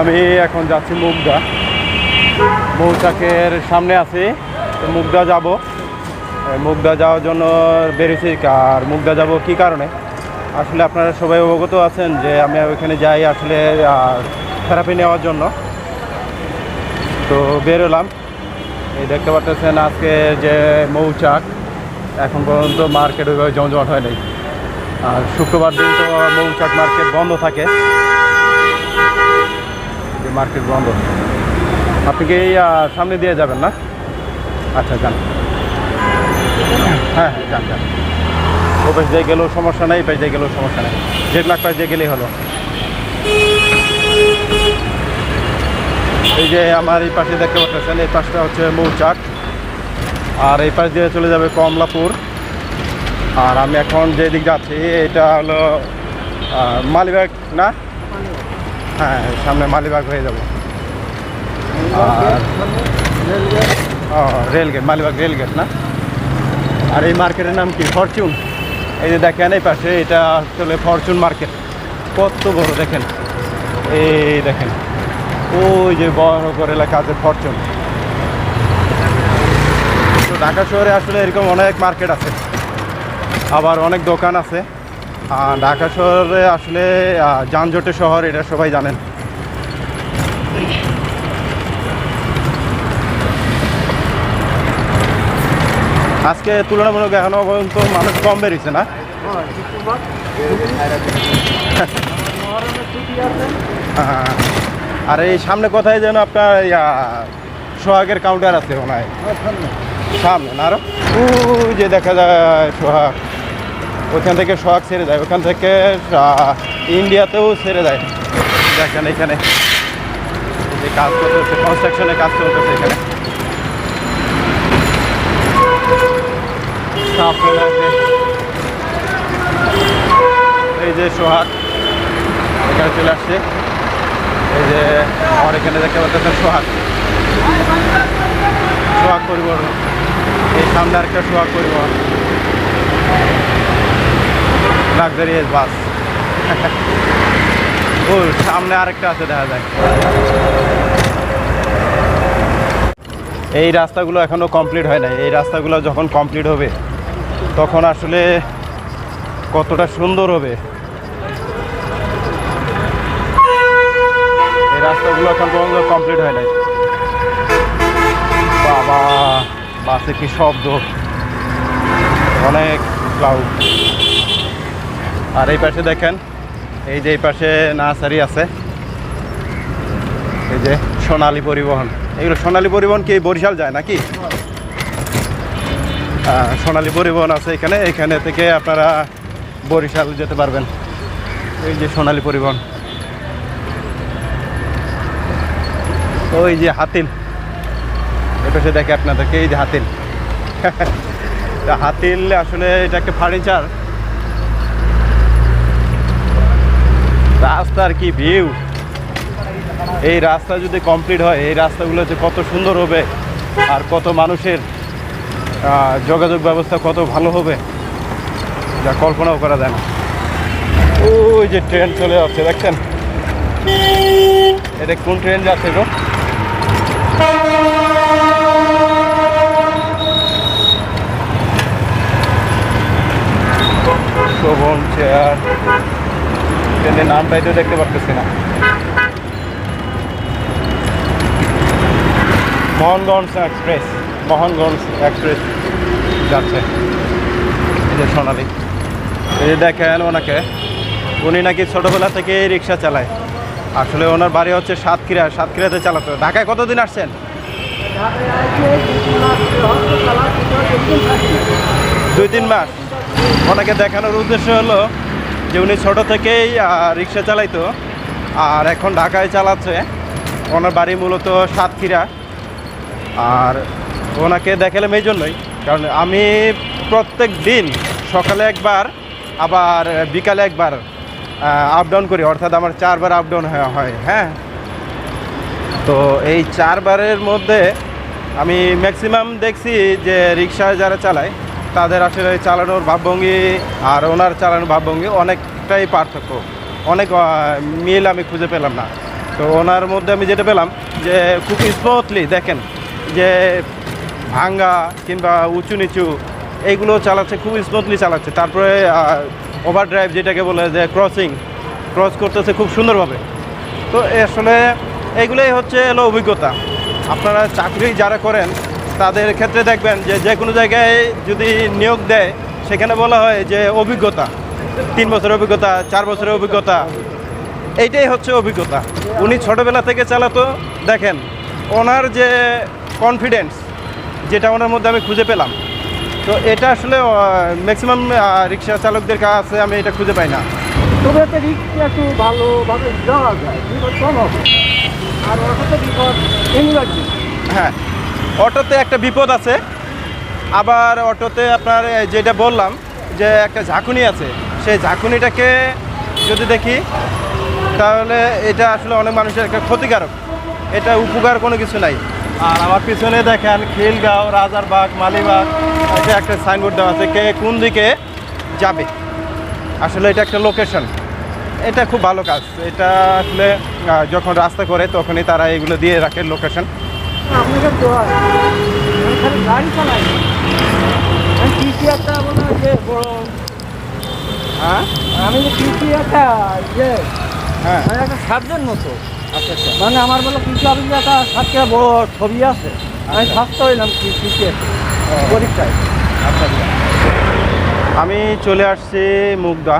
আমি এখন যাচ্ছি মুগদা। মৌচাকের সামনে আছি মুগদা যাব। মুগদা যাওয়ার জন্য বেরিয়েছি। আর মুগদা যাব কি কারণে? আসলে আপনারা সবাই অবগত আছেন যে আমি ওইখানে যাই আসলে থেরাপি নেওয়ার জন্য। তো বেরোলাম এই দেখতে পাচ্ছেন আজকে যে মৌচাক, এখন পর্যন্ত মার্কেট ওইভাবে জমজমাট হয় নাই। আর শুক্রবার দিন তো মৌচাক মার্কেট বন্ধ থাকে। মার্কেট বন্ধ। আপনি কি এই সামনে দিয়ে যাবেন না? আচ্ছা যান। হ্যাঁ হ্যাঁ যান যান। ও পাশ দিয়ে গেলেও সমস্যা নেই এই পাশ দিয়ে গেলেও সমস্যা নেই। যে লাখ পাশ দিয়ে গেলেই হলো। এই যে আমার এই পাশে দেখতে পাচ্ছেন, এই পাশটা হচ্ছে মৌচাক। আর এই পাশ দিয়ে চলে যাবে কমলাপুর। আর আমি এখন যে দিক যাচ্ছি, এটা হলো মালিবাগ, না? হ্যাঁ সামনে মালিবাগ হয়ে যাব। আর, ও, rail gate, Malibagh rail gate না? আর এই মার্কেটের নাম কি? ফরচুন? এই যে দেখেন, এই পাশে এটা আসলে ফরচুন মার্কেট। কত বড়, দেখেন। এই দেখেন, ওই যে বড় করে লেখা আছে ফরচুন। তো ঢাকা শহরে আসলে এরকম অনেক মার্কেট আছে। আবার অনেক দোকান আছে। ঢাকা শহরে আসলে যানজটের শহর, এটা সবাই জানেন। আজকে তুলনামূলক এখনও পর্যন্ত মানুষ কম বেরিয়েছে, না। আর এই সামনে কোথায় যেন আপনার সোহাগের কাউন্টার আছে মনে হয়। সামনে, না আরও? যে দেখা যায় সোহাগ। ওইখান থেকে সোহাগ ছেড়ে যায় ওখান থেকে ইন্ডিয়াতেও ছেড়ে যায়। দেখেন এখানে। যে কাজ করতেছে কনস্ট্রাকশনে কাজ চলতেছে এখানে। এই যে সোহাগ, এখানে চলে আসছে। এই যে আমার এখানে দেখতে পাচ্ছেন সোহাগ। সোহাগ পরিবহন। এই সামনে আরেকটা সোহাগ পরিবহন। বাস ও সামনে আরেকটা আছে, দেখা যায় এই রাস্তাগুলো এখনও কমপ্লিট হয় নাই। এই রাস্তাগুলো যখন কমপ্লিট হবে, তখন আসলে কতটা সুন্দর হবে। এই রাস্তাগুলো এখন পর্যন্ত কমপ্লিট হয় নাই। বাবা, বাসে কি শব্দ? অনেক ক্লাউড আর এই পাশে দেখেন, এই যে এই পাশে নার্সারি আছে, এই যে সোনালী পরিবহন। এগুলো সোনালী পরিবহন কি বরিশাল যায় নাকি? সোনালী পরিবহন আছে এখানে এখানে থেকে আপনারা বরিশাল যেতে পারবেন। এই যে সোনালী পরিবহন। ওই যে হাতিল। এই পাশে দেখে আপনাদেরকে, এই যে হাতিল। হাতিল আসলে এটা একটা ফার্নিচার রাস্তার কি ভিউ এই রাস্তা যদি কমপ্লিট হয়, এই রাস্তাগুলো যে কত সুন্দর হবে আর কত মানুষের যোগাযোগ ব্যবস্থা কত ভালো হবে, যা কল্পনাও করা যায় না। ওই যে ট্রেন চলে যাচ্ছে, দেখছেন? এটা কোন ট্রেন যাচ্ছে গো? শোভন চেয়ার। ট্রেনের নাম তো দেখতে পারতেছি না। মোহনগঞ্জ এক্সপ্রেস মোহনগঞ্জ এক্সপ্রেস যাচ্ছে। এই যে সোনালি। এই যে দেখেন ওনাকে। উনি নাকি ছোটোবেলা থেকে রিক্সা চালায়। আসলে ওনার বাড়ি হচ্ছে সাতক্ষীরা, সাতক্ষীরাতে চালাতো। ঢাকায় কতদিন আসছেন? দুই তিন মাস। ওনাকে দেখানোর উদ্দেশ্য হলো যে উনি ছোটো থেকেই রিক্সা চালাইতো, আর এখন ঢাকায় চালাচ্ছে। ওনার বাড়ি মূলত সাতক্ষীরা। আর ওনাকে দেখালাম এই জন্যই, কারণ আমি প্রত্যেক দিন সকালে একবার, আবার বিকালে একবার আপ ডাউন করি, অর্থাৎ আমার চারবার আপ ডাউন হয় হ্যাঁ তো এই চারবারের মধ্যে আমি ম্যাক্সিমাম দেখছি যে রিক্সা যারা চালায় তাদের আসলে চালানোর ভাবভঙ্গি আর ওনার চালানোর ভাবভঙ্গি অনেকটাই পার্থক্য। অনেক মিল আমি খুঁজে পেলাম না। তো ওনার মধ্যে আমি যেটা পেলাম যে খুব স্মুথলি দেখেন যে ভাঙ্গা কিংবা উঁচু নিচু এইগুলো চালাচ্ছে, খুব স্মুথলি চালাচ্ছে। তারপরে ওভার ড্রাইভ যেটাকে বলে যে ক্রসিং ক্রস করতেছে খুব সুন্দরভাবে। তো আসলে এইগুলোই হচ্ছে এলো অভিজ্ঞতা। আপনারা চাকরি যারা করেন তাদের ক্ষেত্রে দেখবেন যে যে কোনো জায়গায় যদি নিয়োগ দেয় সেখানে বলা হয় যে অভিজ্ঞতা। তিন বছরের অভিজ্ঞতা চার বছরের অভিজ্ঞতা এইটাই হচ্ছে অভিজ্ঞতা। উনি ছোটোবেলা থেকে চালাতো দেখেন ওনার যে কনফিডেন্স যেটা ওনার মধ্যে আমি খুঁজে পেলাম। তো এটা আসলে ম্যাক্সিমাম রিক্সা চালকদের কাছে আমি এটা খুঁজে পাই না। তবে একটা রিক্সা একটু ভালোভাবে যাওয়া যায় বিপদ আর বিপদ হ্যাঁ। অটোতে একটা বিপদ আছে। আবার অটোতে আপনার যেটা বললাম, যে একটা ঝাঁকুনি আছে। সেই ঝাঁকুনিটাকে যদি দেখি, তাহলে এটা আসলে অনেক মানুষের একটা ক্ষতিকারক। এটা উপকার কোনো কিছু নাই। আর আমার পিছনে দেখেন, খিলগাঁও, রাজারবাগ, মালিবাগ এটা একটা সাইনবোর্ড দেওয়া আছে, কে কোন দিকে যাবে। আসলে এটা একটা লোকেশন এটা খুব ভালো কাজ। এটা আসলে যখন রাস্তা করে, তখনই তারা এগুলো দিয়ে রাখে লোকেশন আপনাকে দোয়া আমি খালি গাড়ি চালাই। আমি কৃষি একটা হয় যে বড়। হ্যাঁ? আমি যে কৃষি একটা যে হ্যাঁ। মানে একটা সাবজেক্ট মতো। আচ্ছা আচ্ছা মানে আমার বলে কৃষি অফিসে একটা সাতটা বড় ছবি আছে। আমি ফার্স্ট হইলাম কৃষি পরীক্ষায়। আচ্ছা আচ্ছা। আমি চলে আসছি মুগদা।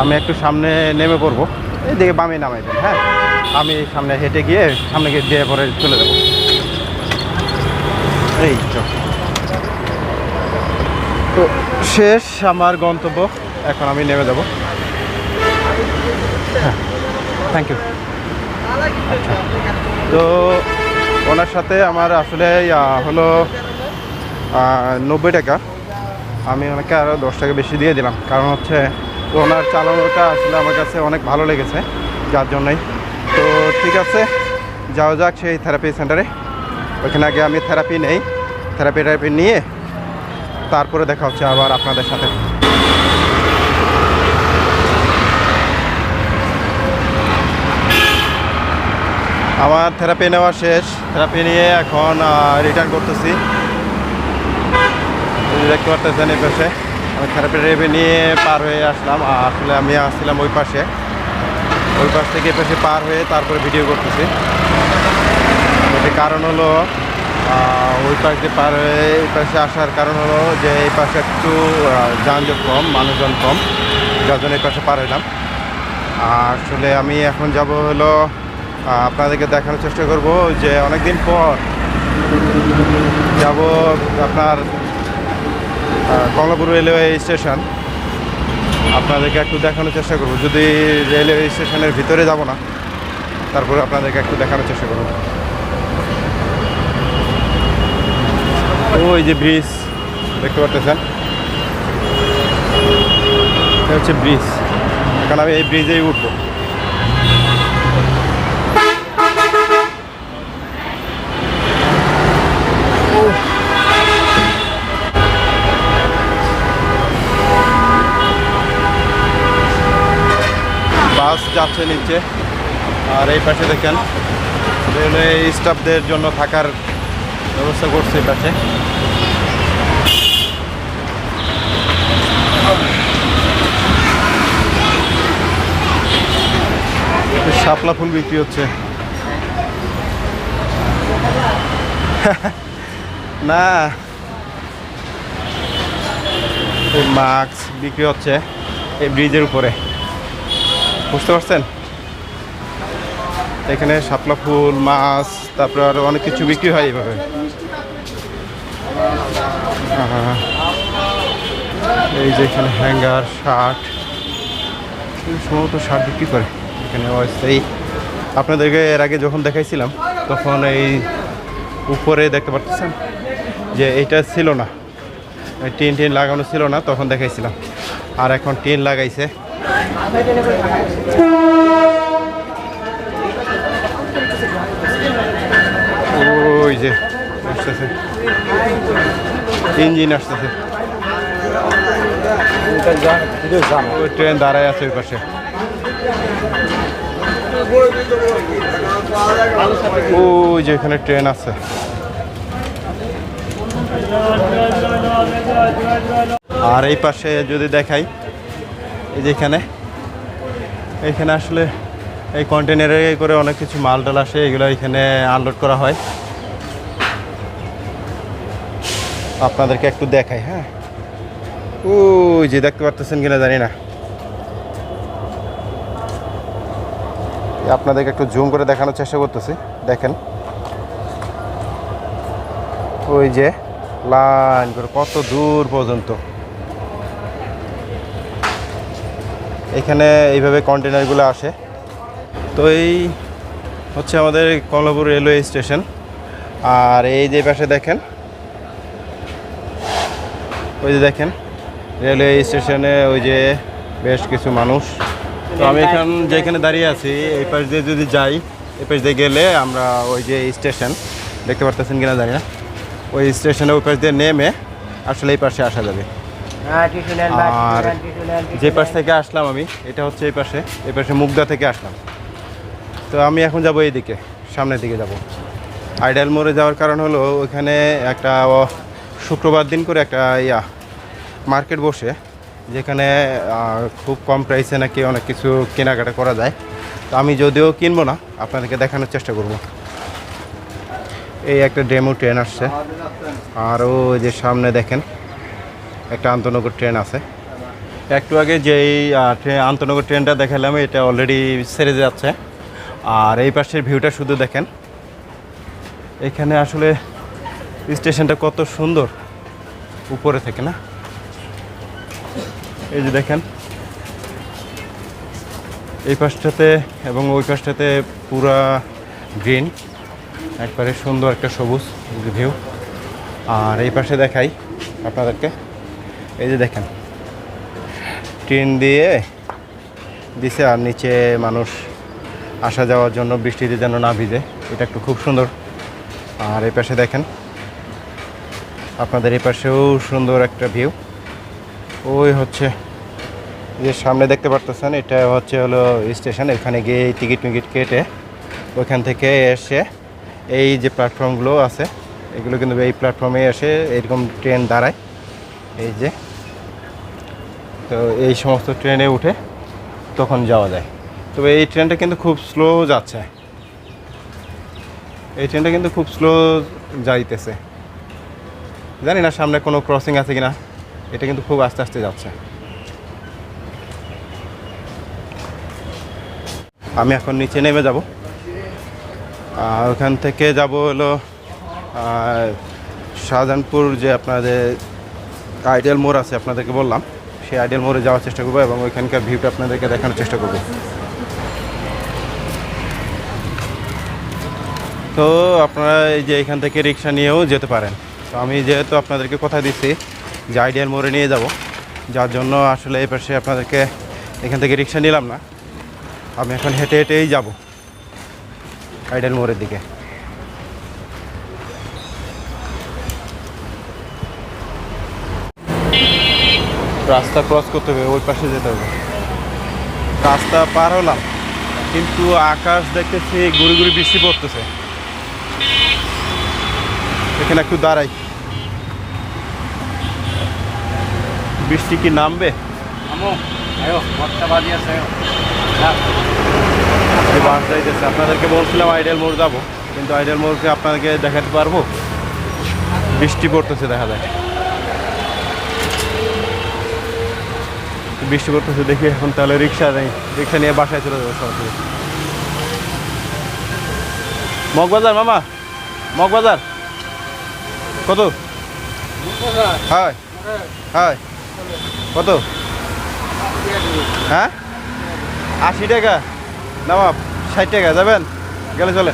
আমি একটু সামনে নেমে পড়ব। এদিকে বামে নামাইবেন হ্যাঁ? আমি সামনে হেঁটে গিয়ে সামনে গিয়ে দিয়ে পরে চলে যাব। এই তো শেষ আমার গন্তব্য, এখন আমি নেমে যাব। হ্যাঁ থ্যাংক ইউ তো ওনার সাথে আমার আসলে হলো নব্বই টাকা। আমি ওনাকে আরও দশ টাকা বেশি দিয়ে দিলাম। কারণ হচ্ছে ওনার চালানোটা আসলে আমার কাছে অনেক ভালো লেগেছে, যার জন্যই। তো ঠিক আছে, যাওয়া যাক সেই থেরাপি সেন্টারে ওইখানে আগে আমি থেরাপি নেই। থেরাপি টেরাপি নিয়ে তারপরে দেখা হচ্ছে আবার আপনাদের সাথে। আমার থেরাপি নেওয়া শেষ। থেরাপি নিয়ে এখন রিটার্ন করতেছি। দেখতে পারতেছেন এই পাশে। আমি থেরাপি টেরাপি নিয়ে পার হয়ে আসলাম। আসলে আমি আসছিলাম ওই পাশে। ওই পাশ থেকে পাশে পার হয়ে তারপরে ভিডিও করতেছি। কারণ হলো ওই পাশ দিয়ে পার হয়ে এই পাশে আসার কারণ হলো যে এই পাশে একটু যানজট কম, মানুষজন কম। যার জন্য এই পাশে পার হইলাম। আসলে আমি এখন যাব হলো আপনাদেরকে দেখানোর চেষ্টা করব যে অনেকদিন পর যাব আপনার কমলাপুর রেলওয়ে স্টেশন। আপনাদেরকে একটু দেখানোর চেষ্টা করব। যদি রেলওয়ে স্টেশনের ভিতরে যাব না, তারপরে আপনাদেরকে একটু দেখানোর চেষ্টা করব। ওই যে ব্রিজ, দেখতে পারতেছেন? এটা হচ্ছে ব্রিজ। এখন আমি এই ব্রিজেই উঠবো। বাস যাচ্ছে নিচে। আর এই পাশে দেখেন, রেলওয়ে স্টাফদের জন্য থাকার ব্যবস্থা করছে এই পাশে। শাপলা ফুল বিক্রি হচ্ছে। না। মাস্ক বিক্রি হচ্ছে এই ব্রিজের উপরে। বুঝতে পারছেন? এখানে শাপলা ফুল, মাছ, তারপরে আরও অনেক কিছু বিক্রি হয় এইভাবে। এই যে এখানে হ্যাঙ্গার, শার্ট। সম্ভবত শার্ট বিক্রি করে। এখানে অস্থায়ী। আপনাদেরকে এর আগে যখন দেখাইছিলাম, তখন এই উপরে দেখতে পাচ্ছেন যে এইটা ছিল না। টিন টিন লাগানো ছিল না, তখন দেখাইছিলাম। আর এখন টিন লাগাইছে। ওই যে, আসতেছে। ইঞ্জিন আসতেছে। ট্রেন দাঁড়ায় আছে ওই পাশে। ওই যে এখানে ট্রেন আছে। আর এই পাশে যদি দেখাই এই যে এখানে। এখানে আসলে এই কন্টেনারে করে অনেক কিছু মাল টাল আসে, এগুলো এখানে আনলোড করা হয়। আপনাদেরকে একটু দেখাই হ্যাঁ? ওই যে দেখতে পারতেছেন কিনা জানি না। আপনাদেরকে একটু জুম করে দেখানোর চেষ্টা করতেছি, দেখেন। ওই যে লাইন করে কত দূর পর্যন্ত। এখানে এইভাবে কন্টেনারগুলো আসে। তো এই হচ্ছে আমাদের কমলাপুর রেলওয়ে স্টেশন। আর এই যে পাশে দেখেন ওই যে দেখেন রেলওয়ে স্টেশনে ওই যে বেশ কিছু মানুষ। তো আমি এখান যেখানে দাঁড়িয়ে আছি এই পাশ দিয়ে যদি যাই এই পাশ দিয়ে গেলে আমরা ওই যে স্টেশন দেখতে পারতেছেন কিনা জানি না। ওই স্টেশনে ওই পাশ দিয়ে নেমে আসলে এই পাশে আসা যাবে। আর যে পাশ থেকে আসলাম আমি এটা হচ্ছে এই পাশে এই পাশে মুগদা থেকে আসলাম। তো আমি এখন যাব এইদিকে সামনের দিকে যাব। আইডাল মোড়ে যাওয়ার কারণ হলো ওইখানে একটা শুক্রবার দিন করে একটা ইয়া মার্কেট বসে যেখানে খুব কম প্রাইসে নাকি অনেক কিছু কেনাকাটা করা যায়। তো আমি যদিও কিনবো না আপনাদেরকে দেখানোর চেষ্টা করব। এই একটা ডেমো ট্রেন আসছে। আর ওই যে সামনে দেখেন একটা আন্তনগর ট্রেন আছে। একটু আগে যেই আন্তনগর ট্রেনটা দেখালাম, এটা অলরেডি সেরে যাচ্ছে। আর এই পাশের ভিউটা শুধু দেখেন। এখানে আসলে স্টেশনটা কত সুন্দর। উপরে থেকে না? এই যে দেখেন। এই পাশটাতে এবং ওই পাশটাতে পুরা গ্রিন একবারে সুন্দর একটা সবুজ ভিউ আর এই পাশে দেখাই আপনাদেরকে। এই যে দেখেন ট্রেন দিয়ে দিছে আর নিচে মানুষ আসা যাওয়ার জন্য বৃষ্টিতে যেন না ভিজে। এটা একটু খুব সুন্দর। আর এই পাশে দেখেন, আপনাদের এই পাশেও সুন্দর একটা ভিউ। ওই হচ্ছে যে সামনে দেখতে পারতেছেন, এটা হচ্ছে হলো স্টেশন। এখানে গিয়ে টিকিট মিকিট কেটে ওইখান থেকে এসে এই যে প্ল্যাটফর্মগুলো আছে, এগুলো কিন্তু এই প্ল্যাটফর্মে এসে এরকম ট্রেন দাঁড়ায়। এই যে তো এই সমস্ত ট্রেনে উঠে তখন যাওয়া যায়। তবে এই ট্রেনটা কিন্তু খুব স্লো যাচ্ছে। এই ট্রেনটা কিন্তু খুব স্লো যাইতেছে। জানি না সামনে কোনো ক্রসিং আছে কিনা। এটা কিন্তু খুব আস্তে আস্তে যাচ্ছে। আমি এখন নিচে নেমে যাব। আর ওখান থেকে যাব হলো শাহজাহানপুর যে আপনাদের আইডিয়াল মোড় আছে আপনাদেরকে বললাম। সেই আইডিয়াল মোড়ে যাওয়ার চেষ্টা করব এবং ওইখানকার ভিউটা আপনাদেরকে দেখানোর চেষ্টা করব। তো আপনারা এই যে এখান থেকে রিক্সা নিয়েও যেতে পারেন। তো আমি যেহেতু আপনাদেরকে কথা দিচ্ছি যে আইডিয়াল মোড়ে নিয়ে যাব, যার জন্য আসলে এই পাশে আপনাদেরকে এখান থেকে রিক্সা নিলাম না। আমি এখন হেঁটে হেঁটেই যাব আইডিয়াল মোড়ের দিকে। রাস্তা ক্রস করতে হবে ওই পাশে যেতে হবে। রাস্তা পার হলাম কিন্তু আকাশ দেখতেছি গুড়ি গুড়ি বৃষ্টি পড়তেছে। এখানে একটু দাঁড়াই। বৃষ্টি কি নামবে? বাস যাইতেছে। আপনাদেরকে বলছিলাম আইডিয়াল মোড় যাব কিন্তু আইডিয়াল মোড়কে আপনাদেরকে দেখাতে পারব? বৃষ্টি পড়তেছে দেখা যায় বৃষ্টি পড়তেছে দেখি এখন তাহলে রিক্সা নেই। রিক্সা নিয়ে বাসায় চলে যাব সরাসরি। মগবাজার মামা, মগবাজার। কত? কত? হ্যাঁ? আশি টাকা। না ষাট টাকা। যাবেন? গেলে চলে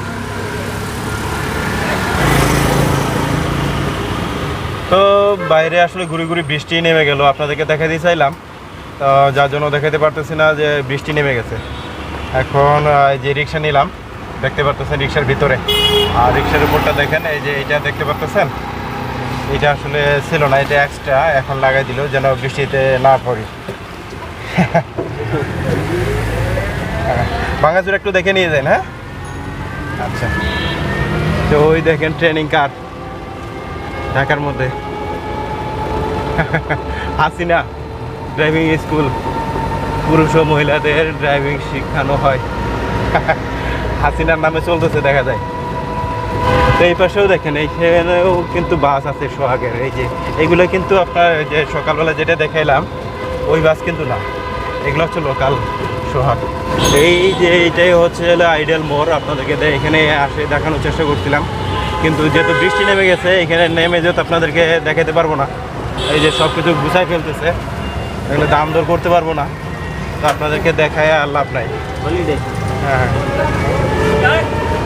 তো বাইরে আসলে ঘুরে ঘুরে বৃষ্টি নেমে গেল। আপনাদেরকে দেখা দিয়ে চাইলাম। তো যার জন্য দেখাতে পারতেছি না যে বৃষ্টি নেমে গেছে। এখন যে রিক্সা নিলাম, দেখতে পারতেছেন রিক্সার ভিতরে। আর রিক্সার উপরটা দেখেন, এই যে এটা দেখতে পারতেছেন? এটা আসলে ছিল না, এটা এক্সট্রা এখন লাগাই দিল যেন বৃষ্টিতে না পড়ি। ভাঙাচুর একটু দেখে নিয়ে যান হ্যাঁ? আচ্ছা। তো ওই দেখেন ট্রেনিং কার ঢাকার মধ্যে। হাসিনা। ড্রাইভিং স্কুল পুরুষ ও মহিলাদের ড্রাইভিং শেখানো হয়। হাসিনার নামে চলতেছে, দেখা যায়। তো এই পাশেও দেখেন, এইখানেও কিন্তু বাস আছে সোহাগের। এই যে, এগুলো কিন্তু আপনার যে সকালবেলা যেটা দেখাইলাম, ওই বাস কিন্তু না। এগুলো হচ্ছে লোকাল সোহাগ। এই যে, এইটাই হচ্ছে আইডিয়াল মোড় আপনাদেরকে এখানে আসে দেখানোর চেষ্টা করছিলাম। কিন্তু যেহেতু বৃষ্টি নেমে গেছে, এখানে নেমে যেহেতু আপনাদেরকে দেখাতে পারব না। এই যে সব কিছু গুছাই ফেলতেছে। এগুলো দাম দর করতে পারব না। তো আপনাদেরকে দেখায় আর লাভ নাই। হ্যাঁ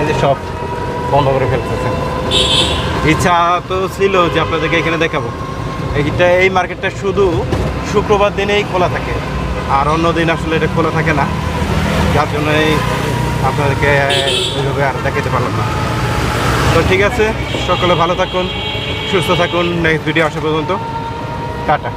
এই যে সব বন্ধ করে ফেলতেছে। ইচ্ছা তো ছিল যে আপনাদেরকে এখানে দেখাবো। এইটা এই মার্কেটটা শুধু শুক্রবার দিনেই খোলা থাকে। আর অন্য দিন আসলে এটা খোলা থাকে না। যার জন্যই আপনাদেরকে ওইভাবে আর দেখাতে পারলাম না। তো ঠিক আছে সকলে ভালো থাকুন সুস্থ থাকুন। নেক্সট ভিডিও আসা পর্যন্ত। টাটা।